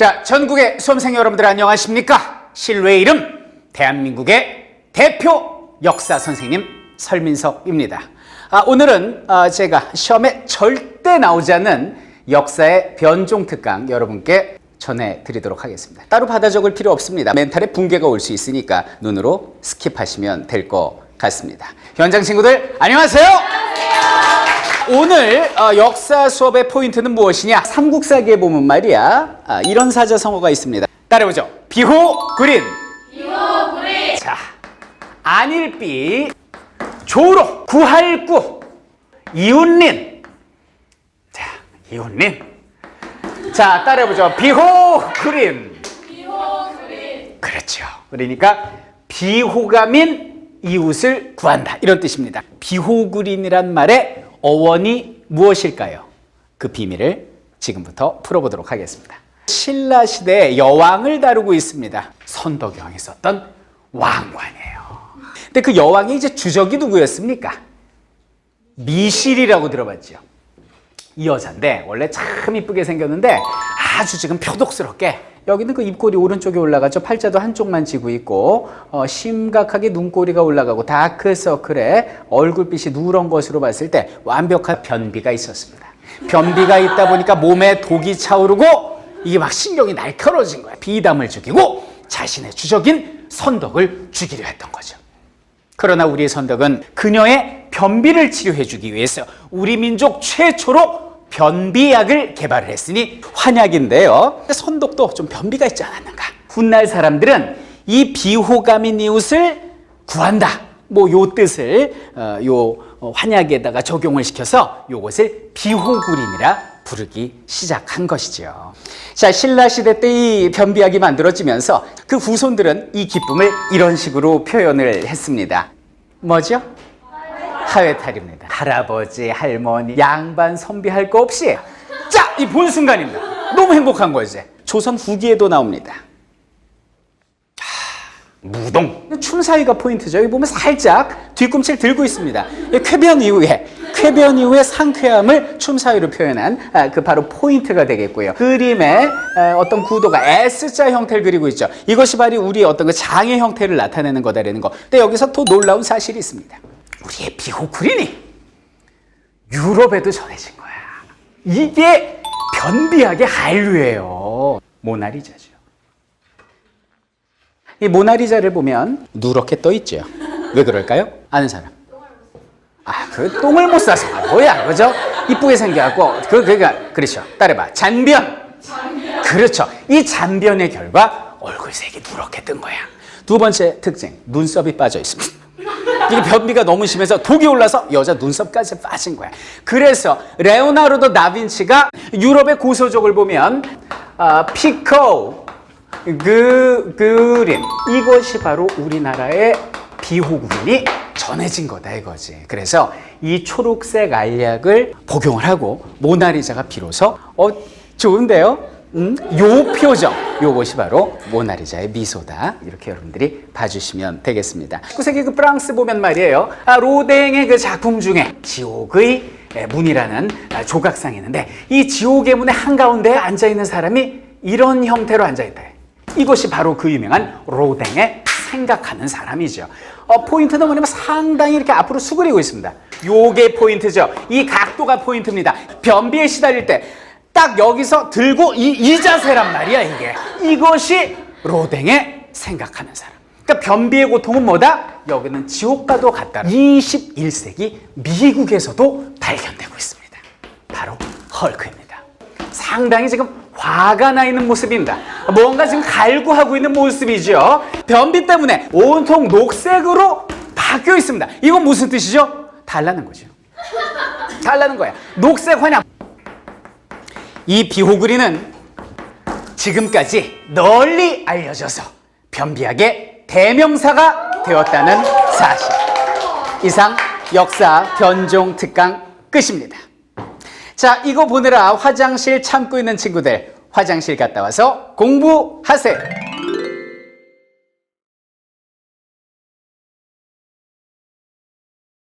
자, 전국의 수험생 여러분들 안녕하십니까? 신뢰의 이름 대한민국의 대표 역사 선생님 설민석입니다. 아, 오늘은 아, 제가 시험에 절대 나오지 않는 역사의 변종 특강 여러분께 전해드리도록 하겠습니다. 따로 받아 적을 필요 없습니다. 멘탈에 붕괴가 올 수 있으니까 눈으로 스킵하시면 될 것 같습니다. 현장 친구들 안녕하세요. 오늘 어, 역사 수업의 포인트는 무엇이냐? 삼국사기에 보면 말이야 아, 이런 사자성어가 있습니다. 따라해보죠. 비호 그린. 비호 그린. 자, 안일비, 조로, 구할구, 이웃린. 자, 이웃린. 자, 따라해보죠. 비호 그린. 비호 그린. 그렇죠. 그러니까 비호감인 이웃을 구한다 이런 뜻입니다. 비호구린이란 말의 어원이 무엇일까요? 그 비밀을 지금부터 풀어보도록 하겠습니다. 신라 시대의 여왕을 다루고 있습니다. 선덕여왕이 썼던 왕관이에요. 근데 그 여왕의 이제 주적이 누구였습니까? 미실이라고 들어봤죠. 이 여자인데 원래 참 이쁘게 생겼는데 아주 지금 표독스럽게 여기는 그 입꼬리 오른쪽에 올라가죠. 팔자도 한쪽만 지고 있고 어, 심각하게 눈꼬리가 올라가고 다크서클에 얼굴빛이 누런 것으로 봤을 때 완벽한 변비가 있었습니다. 변비가 있다 보니까 몸에 독이 차오르고 이게 막 신경이 날카로워진 거야. 비담을 죽이고 자신의 주적인 선덕을 죽이려 했던 거죠. 그러나 우리의 선덕은 그녀의 변비를 치료해 주기 위해서 우리 민족 최초로 변비약을 개발을 했으니 환약인데요. 선덕도 좀 변비가 있지 않았는가? 훗날 사람들은 이 비호감인 이웃을 구한다. 뭐 요 뜻을 어, 요 어, 환약에다가 적용을 시켜서 요것을 비호구린이라 부르기 시작한 것이죠. 자, 신라 시대 때 이 변비약이 만들어지면서 그 후손들은 이 기쁨을 이런 식으로 표현을 했습니다. 뭐죠? 하회탈입니다. 할아버지, 할머니, 양반 선비 할 거 없이 자, 이본 순간입니다. 너무 행복한 거지. 조선 후기에도 나옵니다. 무동. 춤사위가 포인트죠. 여기 보면 살짝 뒤꿈치를 들고 있습니다. 이 쾌변 이후에 쾌변 이후에 상쾌함을 춤사위로 표현한 아, 그 바로 포인트가 되겠고요. 그림의 아, 어떤 구도가 S자 형태를 그리고 있죠. 이것이 바로 우리 어떤 그 장의 형태를 나타내는 거다라는 거. 근데 여기서 또 놀라운 사실이 있습니다. 우리의 비호구린이 유럽에도 전해진 거야. 이게 변비약의 한류예요. 모나리자죠. 이 모나리자를 보면 누렇게 떠 있죠. 왜 그럴까요? 아는 사람? 아, 그 똥을 못 싸서 아, 뭐야, 그죠? 이쁘게 생겨갖고 그 그가 그렇죠. 따라봐, 잔변. 그렇죠. 이 잔변의 결과 얼굴색이 누렇게 뜬 거야. 두 번째 특징, 눈썹이 빠져 있습니다. 이게 변비가 너무 심해서 독이 올라서 여자 눈썹까지 빠진 거야. 그래서 레오나르도 다빈치가 유럽의 고서적을 보면 아, 피코 그 그림 이것이 바로 우리나라의 비호구린이 전해진 거다 이거지. 그래서 이 초록색 알약을 복용을 하고 모나리자가 비로소 어 좋은데요? 음? 요 표정, 요것이 바로 모나리자의 미소다. 이렇게 여러분들이 봐주시면 되겠습니다. 19세기 그 프랑스 보면 말이에요. 아, 로댕의 그 작품 중에 지옥의 문이라는 아, 조각상이 있는데 이 지옥의 문의 한가운데 앉아있는 사람이 이런 형태로 앉아있다. 이것이 바로 그 유명한 로댕의 생각하는 사람이죠. 어, 포인트는 뭐냐면 상당히 이렇게 앞으로 수그리고 있습니다. 요게 포인트죠. 이 각도가 포인트입니다. 변비에 시달릴 때 딱 여기서 들고 이, 이 자세란 말이야, 이게. 이것이 로댕의 생각하는 사람. 그러니까 변비의 고통은 뭐다? 여기는 지옥과도 같다. 21세기 미국에서도 발견되고 있습니다. 바로 헐크입니다. 상당히 지금 화가 나 있는 모습입니다. 뭔가 지금 갈구하고 있는 모습이죠. 변비 때문에 온통 녹색으로 바뀌어 있습니다. 이건 무슨 뜻이죠? 달라는 거죠. 달라는 거야. 녹색 환양. 이 비호그리는 지금까지 널리 알려져서 변비약의 대명사가 되었다는 사실. 이상 역사 변종 특강 끝입니다. 자, 이거 보느라 화장실 참고 있는 친구들 화장실 갔다 와서 공부하세요.